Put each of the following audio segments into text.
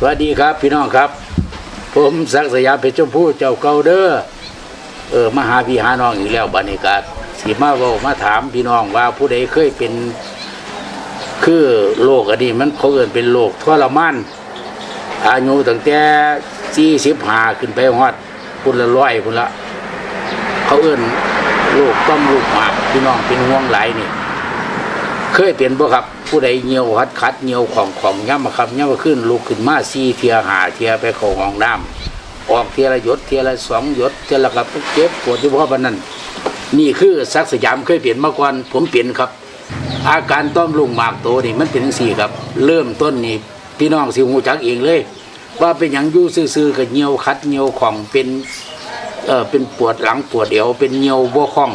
สวัสดีครับพี่น้องครับ ผมศักดิ์สยามเพชรชมพูเจ้าเก่าเด้อเออมาหาพี่หาน้องอีกแล้วบรรยากาศสีมาเว้ามาถามพี่น้องว่าผู้ใดเคยเป็น คือโรคอันนี้มันเขาเอินเป็นโรคทรมานอายุตั้งแต่สี่สิบห้าขึ้นไปฮอดพุ่นละร้อยพุ่นละ เขาเอินโรคต้อมลูกหมากพี่น้องเป็นห่วงหลายนี่ เคยเป็นบ่ครับ ผู้ใดเหี่ยวหัดขัดเหี่ยวของของย่ำมาครับย่ำมาขึ้นลุกขึ้นมาซีเทียหาเทียไปเข้าห้องน้ำออกเทียละยดเทียละสองยดเทียละครับเจ็บปวดที่พ่อปานนั้นนี่คือซักสยามเคยเปลี่ยนมาก่อนผมเปลี่ยนครับ อาการต้อมลุงหมากโตนี่มันเป็นจังซี่ครับ เริ่มต้นนี่พี่น้องสิหูจักเองเลย ว่าเป็นอย่างยู่ซื่อๆกับเหี่ยวคัดเหี่ยวของเป็นเออเป็นปวดหลังปวดเอวเป็นเหี่ยวบ่คล่อง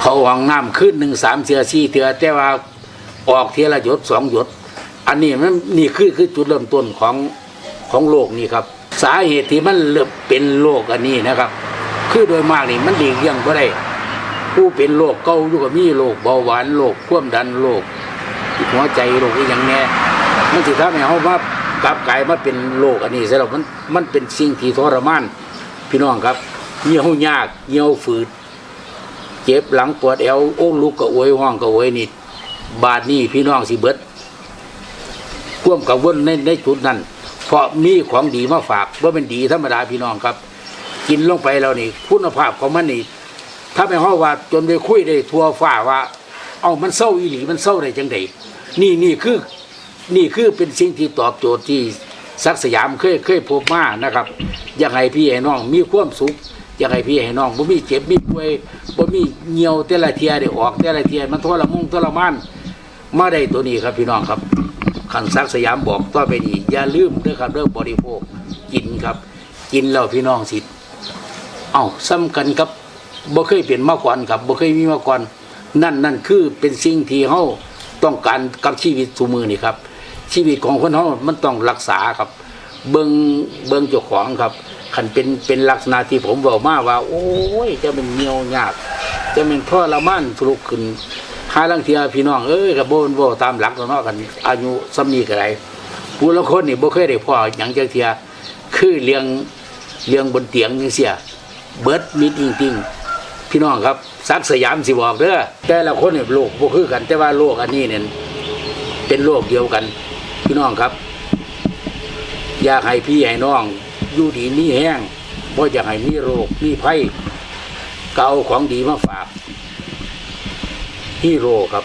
เขาห้องน้ำขึ้นหนึ่งสามเทือสี่เทือแต่ว่าออกเทียละหยดสองหยด อันนี้มันนี่คือคือจุดเริ่มต้นของของโรคนี่ครับ สาเหตุที่มันเริ่มเป็นโรคอันนี้นะครับ คือโดยมากนี่มันหลีกเลี่ยงไ่ได้ ผู้เป็นโรคเก่าอยู่กับมีโรคเบาหวานโรคความดันโรคหัวใจโรคอีกอย่างแน่มันสิทำให้เขาว่ากลับกลายมาเป็นโรคอันนี้ซะแล้วมันมันเป็นสิ่งที่ทรมานพี่น้องครับเหี่ยวยากเหี่ยวฝืด เจ็บหลังปวดเอวโอ้ลูกกะโวยห้องกะโวยนี่บาดนี่พี่น้องสิเบิดควมกับวนในในจุดนั้น เพราะมีของดีมาฝากว่าเป็นดีธรรมดาพี่น้องครับ กินลงไปแล้วนี่คุณภาพของมันนี่ถ้าไม่ห้อว่าจนไปคุยได้ทัวฟ้าว่า เอามันเศร้าอีหลีมันเศร้าได้จังไดนี่นี่คือนี่คือเป็นสิ่งที่ตอบโจทย์ที่สักสยามเคยเคยพบมานะครับ อยากให้พี่ให้น้องมีความสุข อยากให้พี่ให้น้องบ่มีเจ็บมีป่วยบ่มีเหี่ยวแต่ละเทียได้ออกแต่ละเทียมันทรมงทรมานมาได้ตัวนี้ครับพี่น้องครับขันสักสยามบอกต่อไปนี้อย่าลืมเด้อครับเรื่องบริโภคกินครับ กินแล้วพี่น้องสิเอ้าซ้ำกันครับบ่เคยเป็นมาก่อนครับบ่เคยมีมาก่อนนั่นนั่นคือเป็นสิ่งที่เฮาต้องการกับชีวิตสุมือนี่ครับ ชีวิตของคนเฮามันต้องรักษาครับ เบิงเบิงเจ้าของครับ คันเป็นเป็นลักษณะที่ผมบอกมาว่า โอ้ยจะเป็นเงียวยาก จะเป็นทรมานทุลุกขึ้นหาลังเทียพี่น้องเอ้ยกับโบนโบตามหลักตัวเนาะกันอายุซ้ำนี้ก็ได้ผู้ละคนนี่บ่เคยได้พ่อหยังเจังเทียคือเลี้ยงเลี้ยงบนเตียงจังเสียเบิดมิดจริงๆพี่น้องครับซักสยามสิบอกเด้อแต่ละคนเนี่ยโรคบ่คือกัน แต่ว่าโรคอันนี้เนี่ยเป็นโรคเดียวกัน พี่น้องครับ อยากให้พี่ให้น้อง อยู่ดีมีแห้งเพราะอยากให้มีโรคมีภัยเกเอาของดีมาฝากฮีโร่ครับ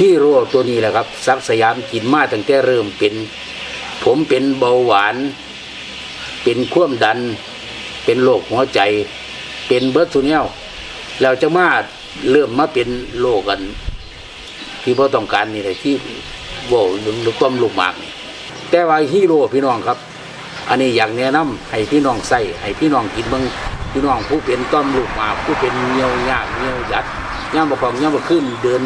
ฮีโร่ตัวนี้แหละครับซักสยามกินมาตั้งแต่เริ่มเป็น ผมเป็นเบาหวาน เป็นควมดัน เป็นโรคหัวใจ เป็นเบิร์ตทูเนียลแล้วจะมาเริ่มมาเป็นโรคกัน ที่พ่ต้องการนี่แหละที่โบหรือหรือต้มลูกหมาก แต่ว่าฮีโร่พี่น้องครับ อันนี้อยากแนะนำให้พี่น้องใส่ให้พี่น้องกินเบิ่งพี่น้องผู้เป็นต้อมลูกหมาผู้เป็นเงียวยากเงียวยัดย่ามบกของย่ามบกขึ้นเดิน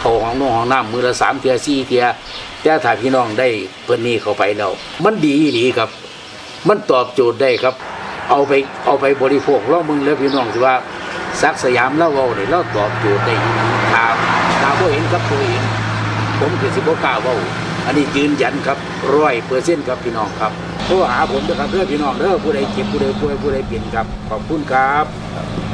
เข้าห้องน้องห้องน้ำมือละสามเทียสี่เทียแต่ถ้าพี่น้องได้เพิ่นนี้เข้าไปแล้วมันดีดีครับ มันตอบโจทย์ได้ครับ เอาไปเอาไปบริโภคลองมึงแล้วพี่น้องสิว่าซักสยามเล่าเว้าเนี่ยเราตอบโจทย์ได้ถามถามว่าเห็นกับตัวเองผมคือสิบกล้าว้าอันนี้ยืนยันครับร้อยเปอร์เซ็นต์ครับพี่น้องครับ โทรหาผมนะครับเพื่อพี่น้องเด้อผู้ใดเจ็บผู้ใดป่วยผู้ใดเปลี่ยนครับ ขอบคุณครับ